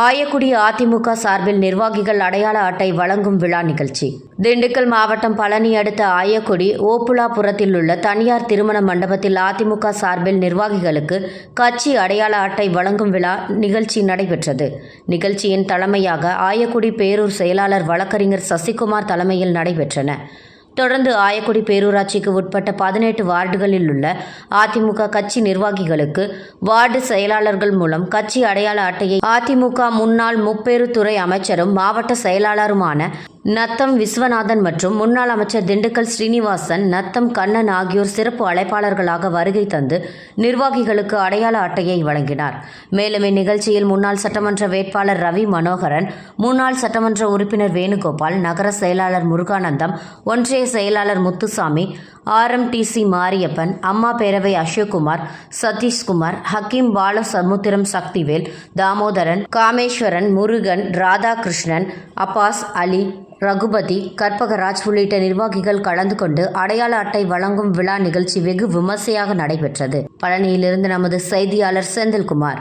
ஆயக்குடி அதிமுக சார்பில் நிர்வாகிகள் அடையாள அட்டை வழங்கும் விழா நிகழ்ச்சி. திண்டுக்கல் மாவட்டம் பழனி அடுத்த ஆயக்குடி ஓப்புலாபுரத்தில் உள்ள தனியார் திருமண மண்டபத்தில் அதிமுக சார்பில் நிர்வாகிகளுக்கு கட்சி அடையாள அட்டை வழங்கும் விழா நிகழ்ச்சி நடைபெற்றது. நிகழ்ச்சியின் தலைமையாக ஆயக்குடி பேரூர் செயலாளர் வழக்கறிஞர் சசிகுமார் தலைமையில் நடைபெற்றன. தொடர்ந்து ஆயக்குடி பேரூராட்சிக்கு உட்பட்ட பதினெட்டு வார்டுகளில் உள்ள அதிமுக கட்சி நிர்வாகிகளுக்கு வார்டு செயலாளர்கள் மூலம் கட்சி அடையாள அட்டையை அதிமுக முன்னாள் முப்பேறுத்துறை அமைச்சரும் மாவட்ட செயலாளருமான நத்தம் விஸ்வநாதன் மற்றும் முன்னாள் அமைச்சர் திண்டுக்கல் ஸ்ரீனிவாசன் நத்தம் கண்ணன் ஆகியோர் சிறப்பு அழைப்பாளர்களாக வருகை தந்து நிர்வாகிகளுக்கு அடையாள அட்டையை வழங்கினார். மேலும் இந்நிகழ்ச்சியில் முன்னாள் சட்டமன்ற வேட்பாளர் ரவி மனோகரன் முன்னாள் சட்டமன்ற உறுப்பினர் வேணுகோபால் நகர செயலாளர் முருகானந்தம் ஒன்றிய செயலாளர் Muthusamy R M D C Mariappan Amma Peravai Ashokkumar Sathishkumar Hakeem Balasamudram Sakthivel Damodaran Kameswaran Murugan Radhakrishnan Abbas Ali Raghupathi Karpagaraj உள்ளிட்ட நிர்வாகிகள் கலந்து கொண்டு அடையாள அட்டை வழங்கும் விழா நிகழ்ச்சி வெகு விமர்சையாக நடைபெற்றது. பழனியிலிருந்து நமது செய்தியாளர் செந்தில்குமார்.